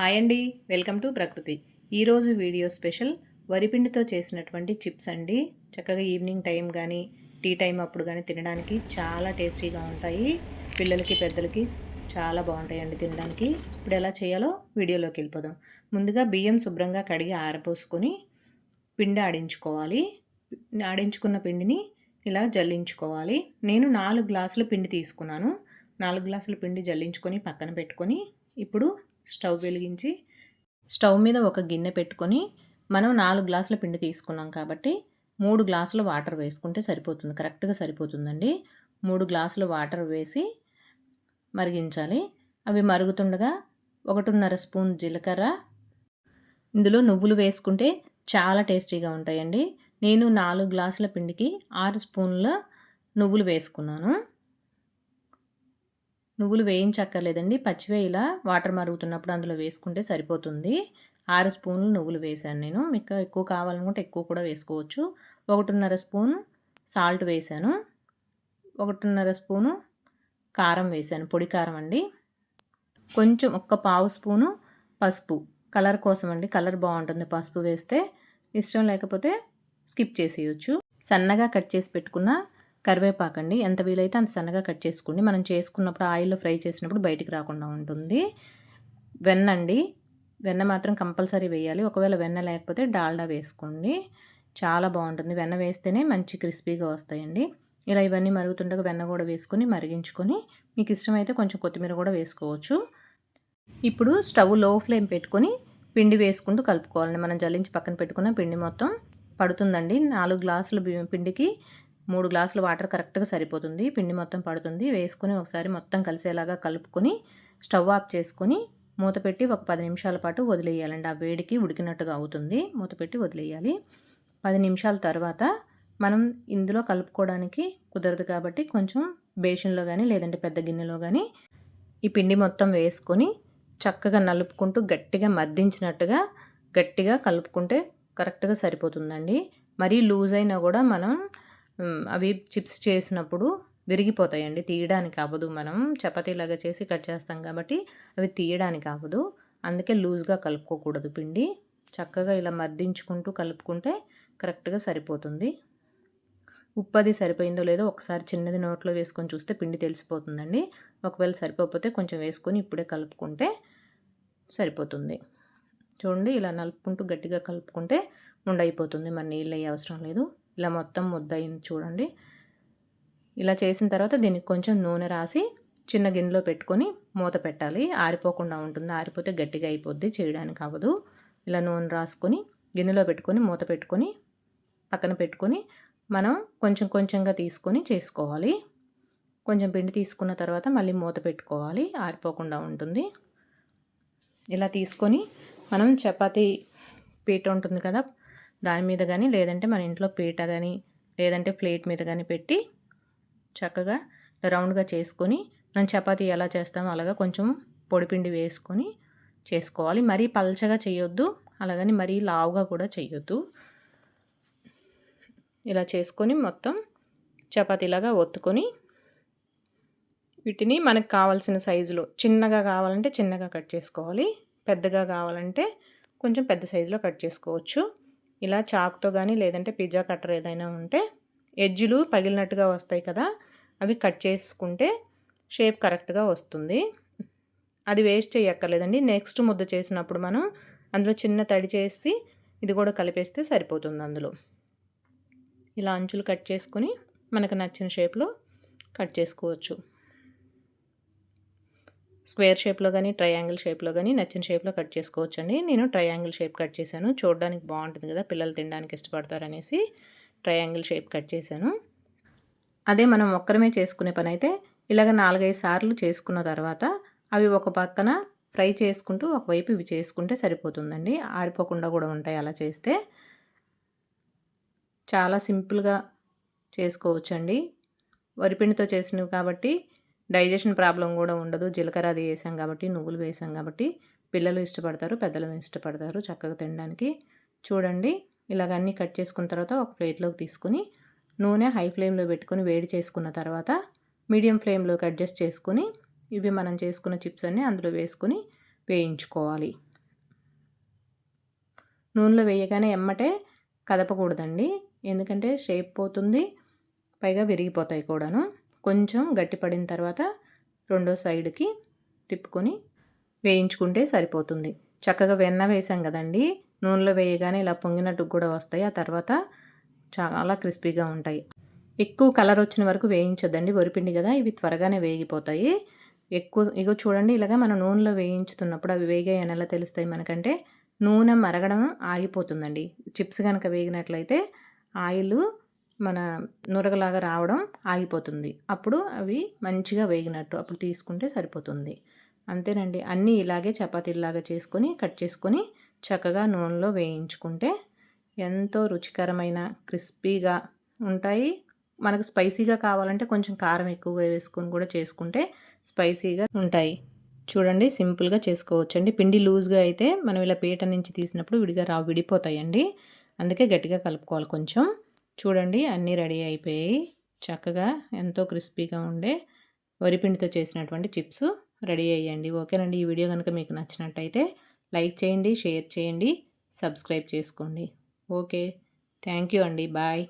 Hi అండి welcome to ప్రకృతి. ఈరోజు వీడియో స్పెషల్ వరిపిండితో చేసినటువంటి చిప్స్ అండి. చక్కగా ఈవినింగ్ టైం కానీ టీ టైం అప్పుడు కానీ తినడానికి చాలా టేస్టీగా ఉంటాయి. పిల్లలకి పెద్దలకి చాలా బాగుంటాయండి తినడానికి. ఇప్పుడు ఎలా చేయాలో వీడియోలోకి వెళ్ళిపోదాం. ముందుగా బియ్యం శుభ్రంగా కడిగి ఆరపోసుకొని పిండి ఆడించుకోవాలి. ఆడించుకున్న పిండిని ఇలా జల్లించుకోవాలి. నేను నాలుగు గ్లాసుల పిండి తీసుకున్నాను. నాలుగు గ్లాసుల పిండి జల్లించుకొని పక్కన పెట్టుకొని ఇప్పుడు స్టవ్ వెలిగించి స్టవ్ మీద ఒక గిన్నె పెట్టుకొని మనం నాలుగు గ్లాసుల పిండి తీసుకున్నాం కాబట్టి మూడు గ్లాసుల వాటర్ వేసుకుంటే సరిపోతుంది కరెక్ట్గా సరిపోతుందండి. మూడు గ్లాసుల వాటర్ వేసి మరిగించాలి. అవి మరుగుతుండగా ఒకటిన్నర స్పూన్ జీలకర్ర ఇందులో నువ్వులు వేసుకుంటే చాలా టేస్టీగా ఉంటాయండి. నేను నాలుగు గ్లాసుల పిండికి ఆరు స్పూన్ల నువ్వులు వేసుకున్నాను. నువ్వులు వేయించక్కర్లేదండి. పచ్చివే ఇలా వాటర్ మరుగుతున్నప్పుడు అందులో వేసుకుంటే సరిపోతుంది. ఆరు స్పూన్లు నువ్వులు వేసాను నేను. మీకు ఎక్కువ కావాలనుకుంటే ఎక్కువ కూడా వేసుకోవచ్చు. ఒకటిన్నర స్పూన్ సాల్ట్ వేసాను ఒకటిన్నర స్పూను కారం వేసాను పొడి కారం అండి. కొంచెం ఒక్క పావు స్పూను పసుపు. కలర్ కోసం అండి. కలర్ బాగుంటుంది పసుపు వేస్తే. ఇష్టం లేకపోతే స్కిప్ చేసేయచ్చు. సన్నగా కట్ చేసి పెట్టుకున్న కరివేపాకండి. ఎంత వీలైతే అంత సన్నగా కట్ చేసుకోండి. మనం చేసుకున్నప్పుడు ఆయిల్లో ఫ్రై చేసినప్పుడు బయటికి రాకుండా ఉంటుంది. వెన్న అండి వెన్న మాత్రం కంపల్సరీ వేయాలి. ఒకవేళ వెన్న లేకపోతే డాల్డా వేసుకోండి. చాలా బాగుంటుంది. వెన్న వేస్తేనే మంచి క్రిస్పీగా వస్తాయండి. ఇలా ఇవన్నీ మరుగుతుండగా వెన్న కూడా వేసుకొని మరిగించుకొని మీకు ఇష్టమైతే కొంచెం కొత్తిమీర కూడా వేసుకోవచ్చు. ఇప్పుడు స్టవ్లో ఫ్లేమ్ పెట్టుకొని పిండి వేసుకుంటూ కలుపుకోవాలండి. మనం జల్లించి పక్కన పెట్టుకున్న పిండి మొత్తం పడుతుందండి. నాలుగు గ్లాసుల పిండికి మూడు గ్లాసులు వాటర్ కరెక్ట్గా సరిపోతుంది. పిండి మొత్తం పడుతుంది. వేసుకొని ఒకసారి మొత్తం కలిసేలాగా కలుపుకొని స్టవ్ ఆఫ్ చేసుకొని మూత పెట్టి ఒక పది నిమిషాల పాటు వదిలేయాలండి. ఆ వేడికి ఉడికినట్టుగా అవుతుంది. మూత పెట్టి వదిలేయాలి. పది నిమిషాల తర్వాత మనం ఇందులో కలుపుకోవడానికి కుదరదు కాబట్టి కొంచెం బేషన్లో కానీ లేదంటే పెద్ద గిన్నెలో కానీ ఈ పిండి మొత్తం వేసుకొని చక్కగా నలుపుకుంటూ గట్టిగా మర్దించినట్టుగా గట్టిగా కలుపుకుంటే కరెక్ట్గా సరిపోతుందండి. మరీ లూజ్ అయినా కూడా మనం అవి చిప్స్ చేసినప్పుడు విరిగిపోతాయండి. తీయడానికి అవ్వదు మనం. చపాతీలాగా చేసి కట్ చేస్తాం కాబట్టి అవి తీయడానికి అవ్వదు. అందుకే లూజ్గా కలుపుకోకూడదు పిండి. చక్కగా ఇలా మర్దించుకుంటూ కలుపుకుంటే కరెక్ట్గా సరిపోతుంది. ఉప్పు అది సరిపోయిందో లేదో ఒకసారి చిన్నది నోట్లో వేసుకొని చూస్తే పిండి తెలిసిపోతుందండి. ఒకవేళ సరిపోతే కొంచెం వేసుకొని ఇప్పుడే కలుపుకుంటే సరిపోతుంది. చూడండి ఇలా నలుపుకుంటూ గట్టిగా కలుపుకుంటే ఉండైపోతుంది మరి నీళ్ళు అవసరం లేదు. ఇలా మొత్తం ముద్ద అయింది చూడండి. ఇలా చేసిన తర్వాత దీనికి కొంచెం నూనె రాసి చిన్న గిన్నెలో పెట్టుకొని మూత పెట్టాలి. ఆరిపోకుండా ఉంటుంది. ఆరిపోతే గట్టిగా అయిపోద్ది చేయడానికి అవ్వదు. ఇలా నూనె రాసుకొని గిన్నెలో పెట్టుకొని మూత పెట్టుకొని పక్కన పెట్టుకొని మనం కొంచెం కొంచెంగా తీసుకొని చేసుకోవాలి. కొంచెం పిండి తీసుకున్న తర్వాత మళ్ళీ మూత పెట్టుకోవాలి. ఆరిపోకుండా ఉంటుంది. ఇలా తీసుకొని మనం చపాతీ పీట ఉంటుంది కదా దాని మీద కానీ లేదంటే మన ఇంట్లో పీట కానీ లేదంటే ప్లేట్ మీద కానీ పెట్టి చక్కగా రౌండ్గా చేసుకొని మనం చపాతీ ఎలా చేస్తామో అలాగా కొంచెం పొడిపిండి వేసుకొని చేసుకోవాలి. మరీ పల్చగా చేయొద్దు అలాగని మరీ లావుగా కూడా చేయొద్దు. ఇలా చేసుకొని మొత్తం చపాతీలాగా ఒత్తుకొని వీటిని మనకు కావాల్సిన సైజులో చిన్నగా కావాలంటే చిన్నగా కట్ చేసుకోవాలి పెద్దగా కావాలంటే కొంచెం పెద్ద సైజులో కట్ చేసుకోవచ్చు. ఇలా చాకుతో కానీ లేదంటే పిజ్జా కట్టర్ ఏదైనా ఉంటే ఎడ్జులు పగిలినట్టుగా వస్తాయి కదా అవి కట్ చేసుకుంటే షేప్ కరెక్ట్గా వస్తుంది. అది వేస్ట్ చేయక్కర్లేదండి నెక్స్ట్ ముద్ద చేసినప్పుడు మనం అందులో చిన్న తడి చేసి ఇది కూడా కలిపేస్తే సరిపోతుంది అందులో. ఇలా అంచులు కట్ చేసుకొని మనకు నచ్చిన షేప్లో కట్ చేసుకోవచ్చు. స్క్వేర్ షేప్లో కానీ ట్రయాంగిల్ షేప్లో కానీ నచ్చిన షేప్లో కట్ చేసుకోవచ్చండి. నేను ట్రయాంగిల్ షేప్ కట్ చేశాను. చూడడానికి బాగుంటుంది కదా పిల్లలు తినడానికి ఇష్టపడతారనేసి ట్రయాంగిల్ షేప్ కట్ చేశాను. అదే మనం ఒక్కరమే చేసుకునే పని అయితే ఇలాగ నాలుగైదు సార్లు చేసుకున్న తర్వాత అవి ఒక పక్కన ఫ్రై చేసుకుంటూ ఒకవైపు ఇవి చేసుకుంటే సరిపోతుందండి. ఆరిపోకుండా కూడా ఉంటాయి అలా చేస్తే. చాలా సింపుల్గా చేసుకోవచ్చండి. వరిపిండితో చేసినవి కాబట్టి డైజెషన్ ప్రాబ్లం కూడా ఉండదు. జీలకర్ర అది వేసాం కాబట్టి నువ్వులు వేసాం కాబట్టి పిల్లలు ఇష్టపడతారు పెద్దలు ఇష్టపడతారు చక్కగా తినడానికి. చూడండి ఇలాగ అన్నీ కట్ చేసుకున్న తర్వాత ఒక ప్లేట్లోకి తీసుకుని నూనె హై ఫ్లేమ్లో పెట్టుకొని వేడి చేసుకున్న తర్వాత మీడియం ఫ్లేమ్లోకి అడ్జస్ట్ చేసుకుని ఇవి మనం చేసుకున్న చిప్స్ అన్నీ అందులో వేసుకుని వేయించుకోవాలి. నూనెలో వేయగానే ఎమ్మటే కదపకూడదండి. ఎందుకంటే షేప్ పోతుంది పైగా విరిగిపోతాయి కూడాను. కొంచెం గట్టిపడిన తర్వాత రెండో సైడ్కి తిప్పుకొని వేయించుకుంటే సరిపోతుంది. చక్కగా వెన్న వేసాం కదండి నూనెలో వేయగానే ఇలా పొంగినట్టు కూడా వస్తాయి. ఆ తర్వాత చాలా క్రిస్పీగా ఉంటాయి. ఎక్కువ కలర్ వచ్చిన వరకు వేయించొద్దండి. వరిపిండి కదా ఇవి త్వరగానే వేగిపోతాయి. ఎక్కువ ఇగో చూడండి ఇలాగా మనం నూనెలో వేయించుతున్నప్పుడు అవి వేగాయని ఎలా తెలుస్తాయి మనకంటే? నూనె మరగడం ఆగిపోతుందండి. చిప్స్ కనుక వేగినట్లయితే ఆయిల్ మన నురగలాగా రావడం ఆగిపోతుంది. అప్పుడు అవి మంచిగా వేగినట్టు అప్పుడు తీసుకుంటే సరిపోతుంది. అంతేనండి. అన్నీ ఇలాగే చపాతీలాగా చేసుకొని కట్ చేసుకొని చక్కగా నూనెలో వేయించుకుంటే ఎంతో రుచికరమైన క్రిస్పీగా ఉంటాయి. మనకు స్పైసీగా కావాలంటే కొంచెం కారం ఎక్కువగా వేసుకొని కూడా చేసుకుంటే స్పైసీగా ఉంటాయి. చూడండి సింపుల్గా చేసుకోవచ్చండి. పిండి లూజ్గా అయితే మనం ఇలా పీట నుంచి తీసినప్పుడు విడిగా రా విడిపోతాయండి. అందుకే గట్టిగా కలుపుకోవాలి కొంచెం. చూడండి అన్నీ రెడీ అయిపోయాయి. చక్కగా ఎంతో క్రిస్పీగా ఉండే వరిపిండితో చేసినటువంటి చిప్స్ రెడీ అయ్యండి. ఓకేనండి ఈ వీడియో కనుక మీకు నచ్చినట్టయితే లైక్ చేయండి షేర్ చేయండి సబ్స్క్రైబ్ చేసుకోండి. ఓకే థ్యాంక్ యూ అండి బాయ్.